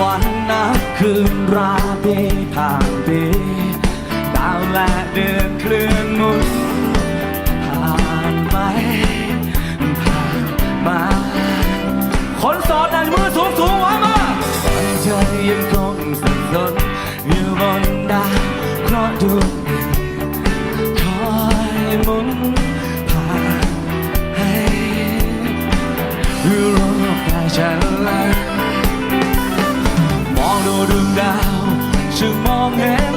วันนับคืนราเดทางเดดาวและเดือนเคลื่อนมุนผ่านไปผ่านมา คนสอนดันมือสูงสูงไว้มาวันเธอยังคงสับสนอยู่บนดาวเพราะดวงคอยหมุนผ่านให้รู้ว่าใจฉันแล้ว เรื่องราวจะมองเห็น